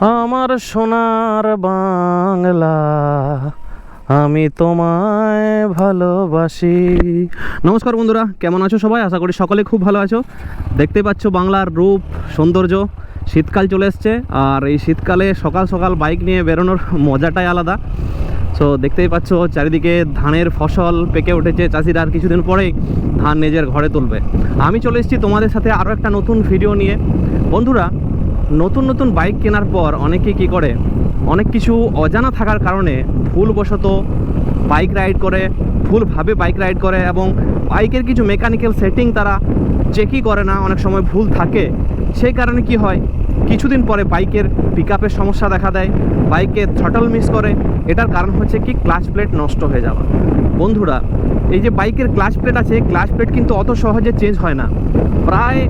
আমার সোনার বাংলা, আমি তোমায় ভালোবাসি। নমস্কার বন্ধুরা, কেমন আছো সবাই? আশা করি সকলে খুব ভালো আছো। দেখতে পাচ্ছ বাংলার রূপ, সৌন্দর্য, শীতকাল চলে এসছে। আর এই শীতকালে সকাল সকাল বাইক নিয়ে বেরোনোর মজাটাই আলাদা। সো দেখতেই পাচ্ছ চারিদিকে ধানের ফসল পেকে উঠেছে। চাষিরা আর কিছুদিন পরেই ধান নিজের ঘরে তুলবে। আমি চলে এসেছি তোমাদের সাথে আরও একটা নতুন ভিডিও নিয়ে। বন্ধুরা নতুন নতুন বাইক কেনার পর অনেকে কি করে? অনেক কিছু অজানা থাকার কারণে ভুলবশত বাইক রাইড করে, ভুলভাবে বাইক রাইড করে এবং বাইকের কিছু মেকানিক্যাল সেটিং তারা চেকই করে না, অনেক সময় ভুল থাকে। সেই কারণে কি হয়? কিছুদিন পরে বাইকের পিক সমস্যা দেখা দেয়, বাইকে থ্রটল মিস করে। এটার কারণ হচ্ছে কি ক্লাচ প্লেট নষ্ট হয়ে যাওয়া। বন্ধুরা, এই যে বাইকের ক্লাচ প্লেট আছে ক্লাচ প্লেট কিন্তু অত সহজে চেঞ্জ হয় না। প্রায়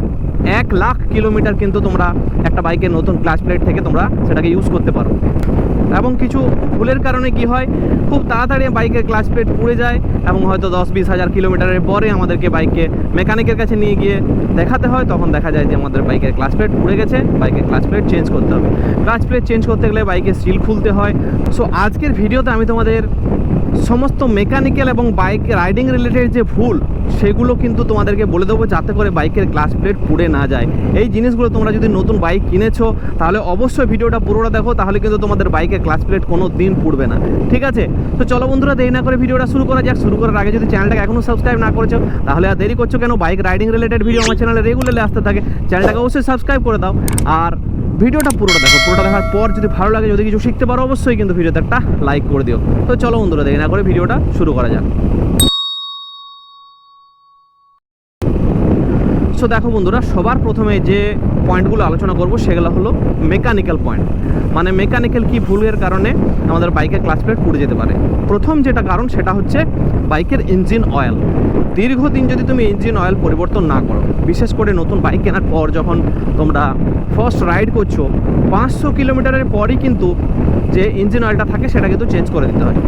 এক লাখ কিলোমিটার কিন্তু তোমরা একটা বাইকের নতুন ক্লাচ প্লেট থেকে তোমরা সেটাকে ইউজ করতে পারো। এবং কিছু ভুলের কারণে কি হয়, খুব তাড়াতাড়ি বাইকের ক্লাচ প্লেট পুড়ে যায় এবং হয়তো দশ বিশ হাজার কিলোমিটারের পরে আমাদেরকে বাইককে মেকানিকের কাছে নিয়ে গিয়ে দেখাতে হয়, তখন দেখা যায় যে আমাদের বাইকের ক্লাচ প্লেট পুড়ে গেছে, বাইকের ক্লাচ প্লেট চেঞ্জ করতে হবে। ক্লাচ প্লেট চেঞ্জ করতে গেলে বাইকের স্টিল খুলতে হয়। সো আজকের ভিডিওতে আমি তোমাদের সমস্ত মেকানিক্যাল এবং বাইক রাইডিং রিলেটেড যে ভুল সেগুলো কিন্তু তোমাদেরকে বলে দেবো যাতে করে বাইকের গ্লাস প্লেট পুড়ে না যায়। এই জিনিসগুলো তোমরা যদি নতুন বাইক কিনেছো, তাহলে অবশ্যই ভিডিওটা পুরোটা দেখো, তাহলে কিন্তু তোমাদের বাইকের গ্লাস প্লেট কোনো দিন পুড়বে না। ঠিক আছে? তো চলো বন্ধুরা, দেরি না করে ভিডিওটা শুরু করা যাক। শুরু করার আগে যদি চ্যানেলটাকে এখনও সাবস্ক্রাইব না করেছ, তাহলে আর দেরি করছ কেন? বাইক রাইডিং রিলেটেড ভিডিও আমার চ্যানেলে রেগুলারলি আসতে থাকে। চ্যানেলটাকে অবশ্যই সাবস্ক্রাইব করে দাও। আর ভিডিওটা পুরোটা দেখো, পুরোটা দেখার পর যদি ভালো লাগে, যদি কিছু শিখতে পারো, অবশ্যই কিন্তু ভিডিওতে একটা লাইক করে দিও। তো চলো বন্ধুরা, দেরি না করে ভিডিওটা শুরু করা যাক। সো দেখো বন্ধুরা, সবার প্রথমে যে পয়েন্টগুলো আলোচনা করব সেগুলো হলো মেকানিক্যাল পয়েন্ট মানে মেকানিক্যাল কি ভুলের কারণে আমাদের বাইকের ক্লাস প্লেট পুড়ে যেতে পারে। প্রথম যেটা কারণ সেটা হচ্ছে বাইকের ইঞ্জিন অয়েল দীর্ঘদিন যদি তুমি ইঞ্জিন অয়েল পরিবর্তন না করো, বিশেষ করে নতুন বাইক কেনার পর যখন তোমরা ফার্স্ট রাইড করছ, পাঁচশো কিলোমিটারের পরই কিন্তু যে ইঞ্জিন অয়েলটা থাকে সেটা কিন্তু চেঞ্জ করে দিতে হয়।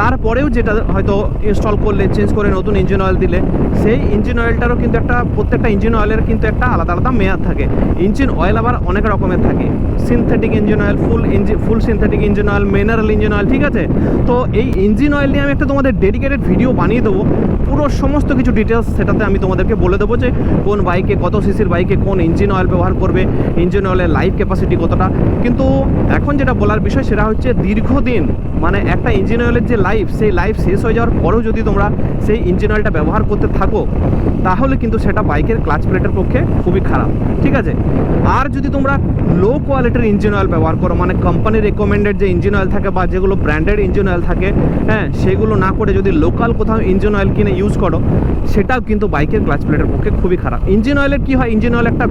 তারপরেও যেটা হয়তো ইনস্টল করলে চেঞ্জ করে নতুন ইঞ্জিন অয়েল দিলে, সেই ইঞ্জিন অয়েলটারও কিন্তু একটা, প্রত্যেকটা ইঞ্জিন অয়েলের কিন্তু একটা আলাদা আলাদা মেয়াদ থাকে। ইঞ্জিন অয়েল আবার অনেক রকমের থাকে। Synthetic engine oil full engine full synthetic engine oil mineral engine oil ঠিক আছে? তো এই ইঞ্জিন অয়েল নিয়ে আমি একটা তোমাদের ডেডিকেটেড ভিডিও বানিয়ে দেবো। পুরো সমস্ত কিছু ডিটেলস সেটাতে আমি তোমাদেরকে বলে দেবো যে, কোন বাইকে কত সিসির বাইকে কোন ইঞ্জিন অয়েল ব্যবহার করবে ইঞ্জিন অয়েলের লাইফ ক্যাপাসিটি কতটা। কিন্তু এখন যেটা বলার বিষয় সেটা হচ্ছে দীর্ঘদিন মানে একটা ইঞ্জিন অয়েলের যে লাইফ সেই লাইফ শেষ হয়ে যাওয়ার পরেও যদি তোমরা সেই ইঞ্জিন অয়েলটা ব্যবহার করতে থাকো, তাহলে কিন্তু সেটা বাইকের ক্লাচ প্লেটের পক্ষে খুবই খারাপ, ঠিক আছে? আর যদি তোমরা লো কোয়ালিটির ইঞ্জিন অয়েল ব্যবহার করো মানে কোম্পানি রেকমেন্ডেড যে ইঞ্জিন অয়েল থাকে বা যেগুলো ব্র্যান্ডেড ইঞ্জিন অয়েল থাকে হ্যাঁ সেগুলো না করে যদি লোকাল কোথাও ইঞ্জিন অয়েল কিনে ইউজ করো, সেটাও কিন্তু বাইকের ক্লাচ প্লেটের পক্ষে খুবই খারাপ। ইঞ্জিন অয়েলের কী হয়? ইঞ্জিন অয়েল একটা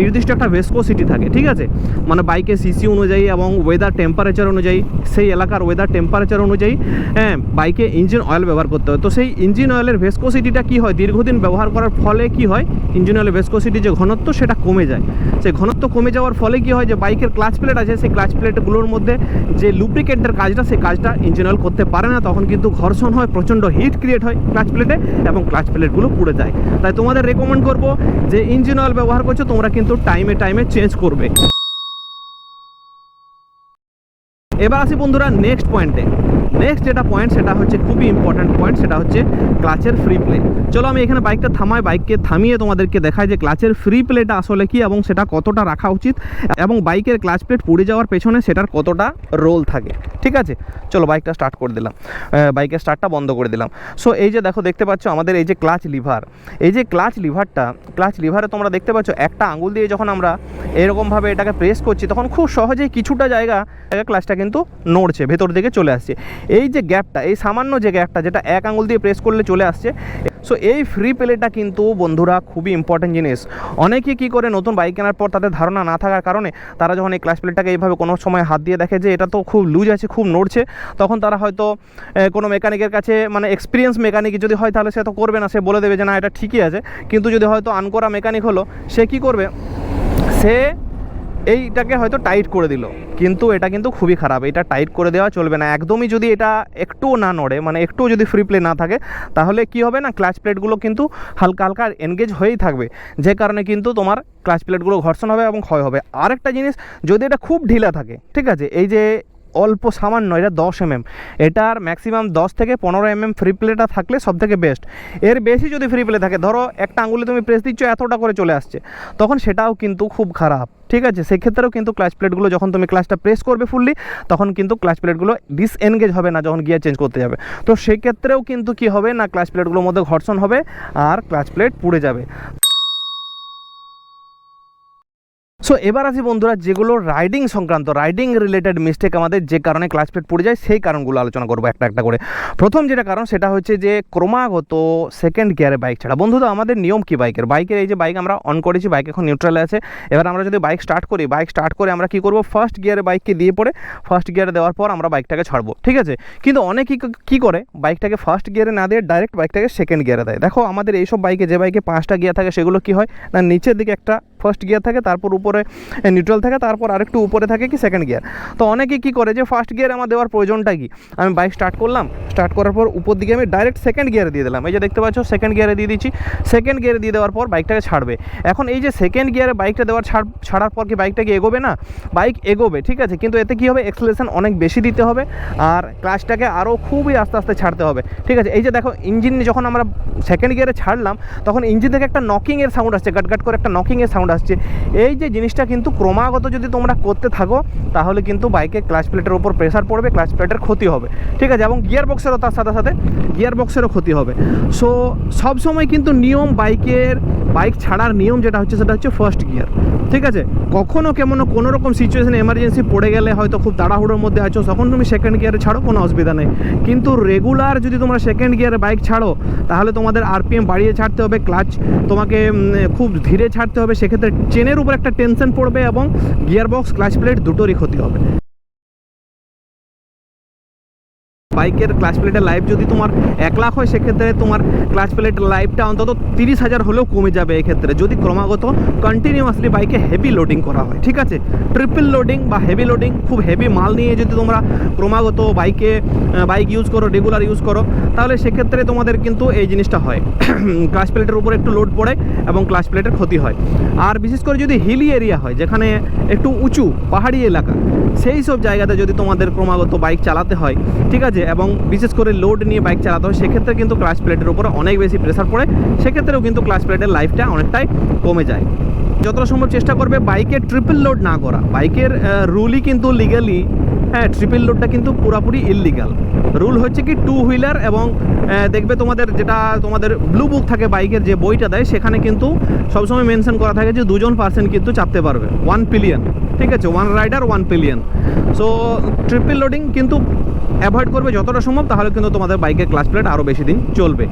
নির্দিষ্ট একটা ভেসকোসিটি থাকে, ঠিক আছে? মানে বাইকের সিসি অনুযায়ী এবং ওয়েদার টেম্পারেচার অনুযায়ী সেই এলাকার ওয়েদার টেম্পারেচার অনুযায়ী হ্যাঁ বাইকে ইঞ্জিন অয়েল ব্যবহার করতে হয়। তো সেই ইঞ্জিন অয়েলের ভেসকোসিটিটা কী হয়? দীর্ঘদিন ব্যবহার করার ফলে কি হয়? ইঞ্জিন অয়েলের ভেসকোসিটি যে ঘনত্ব, সেটা কমে যায়। সেই ঘনত্ব কমে যাওয়ার ফলে কি হয়? যে বাইকের ক্লাচ প্লেট আছে, সেই ক্লাচ প্লেটগুলোর মধ্যে যে লুব্রিকেন্টের কাজটা, সেই কাজটা ইঞ্জিন অয়েল করতে পারে না। তখন কিন্তু ঘর্ষণ হয়, প্রচণ্ড হিট ক্রিয়েট হয় ক্লাচ প্লেটে এবং ক্লাচ প্লেটগুলো পুড়ে যায়। তাই তোমাদের রেকমেন্ড করব যে ইঞ্জিন অয়েল ব্যবহার করছ, তোমরা কিন্তু টাইমে টাইমে চেঞ্জ করবে। এবার আসি বন্ধুরা নেক্সট পয়েন্টে নেক্সট যেটা পয়েন্ট সেটা হচ্ছে খুবই ইম্পর্ট্যান্ট পয়েন্ট সেটা হচ্ছে ক্লাচের ফ্রি প্লে চলো আমি এখানে বাইকটা থামাই বাইককে থামিয়ে তোমাদেরকে দেখাই যে ক্লাচের ফ্রি প্লেটা আসলে কি এবং সেটা কতটা রাখা উচিত এবং বাইকের ক্লাচ প্লেট পুড়ে যাওয়ার পেছনে সেটার কতটা রোল থাকে। ঠিক আছে? চলো বাইকটা স্টার্ট করে দিলাম। বাইকের স্টার্টটা বন্ধ করে দিলাম। সো এই যে দেখো, দেখতে পাচ্ছ আমাদের এই যে ক্লাচ লিভার এই যে ক্লাচ লিভারটা ক্লাচ লিভারে তোমরা দেখতে পাচ্ছ একটা আঙুল দিয়ে যখন আমরা এরকমভাবে এটাকে প্রেস করছি, তখন খুব সহজেই কিছুটা জায়গা ক্লাচটা কিন্তু নড়ছে, ভেতর দিকে চলে আসছে। এই যে গ্যাপটা এই সামান্য যে গ্যাপটা যেটা এক আঙুল দিয়ে প্রেস করলে চলে আসছে সো এই ফ্রি প্লেটা কিন্তু বন্ধুরা খুবই ইম্পর্টেন্ট জিনিস। অনেকে কি করে নতুন বাইক কেনার পর তাদের ধারণা না থাকার কারণে তারা যখন এই ক্লাস প্লেটটাকে এইভাবে কোনো সময় হাত দিয়ে দেখে যে এটা তো খুব লুজ আছে, খুব নড়ছে, তখন তারা হয়তো কোনো মেকানিকের কাছে মানে এক্সপিরিয়েন্স মেকানিক যদি হয় তাহলে সে তো করবে না, সে বলে দেবে যে না, এটা ঠিকই আছে। কিন্তু যদি হয়তো আনকোরা মেকানিক হলো, সে কি করবে? সে এইটাকে হয়তো টাইট করে দিল। কিন্তু এটা কিন্তু খুবই খারাপ। এটা টাইট করে দেওয়া চলবে না। একদমই যদি এটা একটুও না নড়ে মানে একটুও যদি ফ্রি প্লে না থাকে, তাহলে কি হবে না? ক্লাচ প্লেটগুলো কিন্তু হালকা হালকা এনগেজ হয়েই থাকবে। যে কারণে কিন্তু তোমার ক্লাচ প্লেটগুলো ঘর্ষণ হবে এবং ক্ষয় হবে। আরেকটা জিনিস, যদি এটা খুব ঢিলা থাকে, ঠিক আছে? এই যে অল্প সামান্য, এটা দশ এমএম এটার ম্যাক্সিমাম দশ থেকে পনেরো এমএম ফ্রি প্লেটা থাকলে সব থেকে বেস্ট এর বেশি যদি ফ্রি প্লে থাকে, ধরো একটা আঙুলে তুমি প্রেস দিচ্ছ, এতটা করে চলে আসছে। তখন সেটাও কিন্তু খুব খারাপ। ঠিক আছে? সেক্ষেত্রেও কিন্তু ক্লাচ প্লেটগুলো যখন তুমি ক্লাচটা প্রেস করবে ফুললি তখন কিন্তু ক্লাচ প্লেটগুলো ডিসএনগেজ হবে না যখন গিয়ার চেঞ্জ করতে যাবে। তো সেক্ষেত্রেও কিন্তু কি হবে না ক্লাচ প্লেটগুলোর মধ্যে ঘর্ষণ হবে আর ক্লাচ প্লেট পুড়ে যাবে। সো এবার আসি বন্ধুরা যেগুলো রাইডিং সংক্রান্ত রাইডিং রিলেটেড মিস্টেক আমাদের যে কারণে ক্লাচ প্লেট পড়ে যায়, সেই কারণগুলো আলোচনা করব একটা একটা করে। প্রথম যেটা কারণ, সেটা হচ্ছে যে ক্রমাগত সেকেন্ড গিয়ারে বাইক ছাড়া। বন্ধুরা, আমাদের নিয়ম কি বাইকের বাইকের এই যে বাইক আমরা অন করেছি বাইক এখন নিউট্রালে আছে। এবার আমরা যদি বাইক স্টার্ট করি বাইক স্টার্ট করে আমরা কি করব? ফার্স্ট গিয়ারে বাইককে দিয়ে পড়ে ফার্স্ট গিয়ারে দেওয়ার পর আমরা বাইকটাকে ছাড়বো, ঠিক আছে? কিন্তু অনেকেই কী করে? বাইকটাকে ফার্স্ট গিয়ারে না দিয়ে ডাইরেক্ট বাইকটাকে সেকেন্ড গিয়ারে দেয়। দেখো, আমাদের এইসব বাইকে যে বাইকে পাঁচটা গিয়ার থাকে, সেগুলো কি হয়? না নিচের দিকে একটা ফার্স্ট গিয়ার থাকে, তারপর উপরে নিউট্রাল থাকে, তারপর আরেকটু উপরে থাকে কি সেকেন্ড গিয়ার তো অনেকে কি করে যে ফার্স্ট গিয়ার আমার দেওয়ার প্রয়োজনটা কি? আমি বাইক স্টার্ট করলাম স্টার্ট করার পর উপর দিকে আমি ডাইরেক্ট সেকেন্ড গিয়ারে দিয়ে দিলাম। এই যে দেখতে পাচ্ছ সেকেন্ড গিয়ারে দিয়ে দিচ্ছি। সেকেন্ড গিয়ারে দিয়ে দেওয়ার পর বাইকটাকে ছাড়বে। এখন এই যে সেকেন্ড গিয়ারে বাইকটা দেওয়ার ছাড় ছাড়ার পর কি বাইকটা কি এগোবে না? বাইক এগোবে, ঠিক আছে? কিন্তু এতে কী হবে? এক্সেলেশন অনেক বেশি দিতে হবে আর ক্লাসটাকে আরও খুবই আস্তে আস্তে ছাড়তে হবে। ঠিক আছে? এই যে দেখো ইঞ্জিন যখন আমরা সেকেন্ড গিয়ারে ছাড়লাম, তখন ইঞ্জিন থেকে একটা নকিংয়ের সাউন্ড আসছে, গাটগাট করে একটা নকিংয়ের সাউন্ড আসছে। এই যে জিনিসটা কিন্তু ক্রমাগত যদি তোমরা করতে থাকো, তাহলে কিন্তু বাইকে ক্লাচ প্লেটের উপর প্রেশার পড়বে ক্লাচ প্লেটের ক্ষতি হবে। ঠিক আছে? এবং গিয়ার বক্সেরও তার সাথে সাথে গিয়ার বক্সেরও ক্ষতি হবে। সো সবসময় কিন্তু নিয়ম বাইকের, বাইক ছাড়ার নিয়ম যেটা হচ্ছে, সেটা হচ্ছে ফার্স্ট গিয়ার ঠিক আছে? কখনও কেমন কোনো রকম সিচুয়েশনে এমার্জেন্সি পড়ে গেলে হয়তো খুব তাড়াহুড়োর মধ্যে আছো, তখন তুমি সেকেন্ড গিয়ারে ছাড়ো, কোনো অসুবিধা নেই। কিন্তু রেগুলার যদি তোমরা সেকেন্ড গিয়ারে বাইক ছাড়ো, তাহলে তোমাদের আরপিএম বাড়িয়ে ছাড়তে হবে ক্লাচ তোমাকে খুব ধীরে ছাড়তে হবে, সেক্ষেত্রে চেনের উপর একটা টেনশন পড়বে এবং গিয়ারবক্স ক্লাচ প্লেট দুটোরই ক্ষতি হবে। বাইকের ক্লাচ প্লেটের লাইফ যদি তোমার এক লাখ হয়, সেক্ষেত্রে তোমার ক্লাচ প্লেটের লাইফটা অন্তত তিরিশ হাজার হলেও কমে যাবে এক্ষেত্রে। যদি ক্রমাগত কন্টিনিউয়াসলি বাইকে হেভি লোডিং করা হয়, ঠিক আছে? ট্রিপল লোডিং বা হেভি লোডিং খুব হেভি মাল নিয়ে যদি তোমরা ক্রমাগত বাইকে বাইক ইউজ করো রেগুলার ইউজ করো, তাহলে সেক্ষেত্রে তোমাদের কিন্তু এই জিনিসটা হয়। ক্লাচ প্লেটের উপর একটু লোড পড়ে এবং ক্লাচ প্লেটের ক্ষতি হয়। আর বিশেষ করে যদি হিলি এরিয়া হয়, যেখানে একটু উঁচু, পাহাড়ি এলাকা সেই সব জায়গাতে যদি তোমাদের ক্রমাগত বাইক চালাতে হয়, ঠিক আছে? এবং বিশেষ করে লোড নিয়ে বাইক চালাতে হয়, সেক্ষেত্রে কিন্তু ক্লাস প্লেটের উপরে অনেক বেশি প্রেশার পড়ে, সেক্ষেত্রেও কিন্তু ক্লাস প্লেটের লাইফটা অনেকটাই কমে যায়। যতটা সম্ভব চেষ্টা করবে বাইকের ট্রিপল লোড না করা। বাইকের রুলই কিন্তু লিগালি হ্যাঁ ট্রিপল লোডটা কিন্তু পুরোপুরি ইললিগাল রুল হচ্ছে কি টু হুইলার এবং দেখবে তোমাদের যেটা তোমাদের ব্লু বুক থাকে বাইকের যে বইটা দেয়, সেখানে কিন্তু সবসময় মেনশন করা থাকে যে দুজন পার্সন কিন্তু চাপতে পারবে। ওয়ান পিলিয়ন ঠিক আছে one rider one pillion so triple loading কিন্তু অ্যাভয়েড করবে যতটা সম্ভব, তাহলে কিন্তু তোমাদের বাইকের ক্লাস প্লেট আরও বেশি দিন চলবে।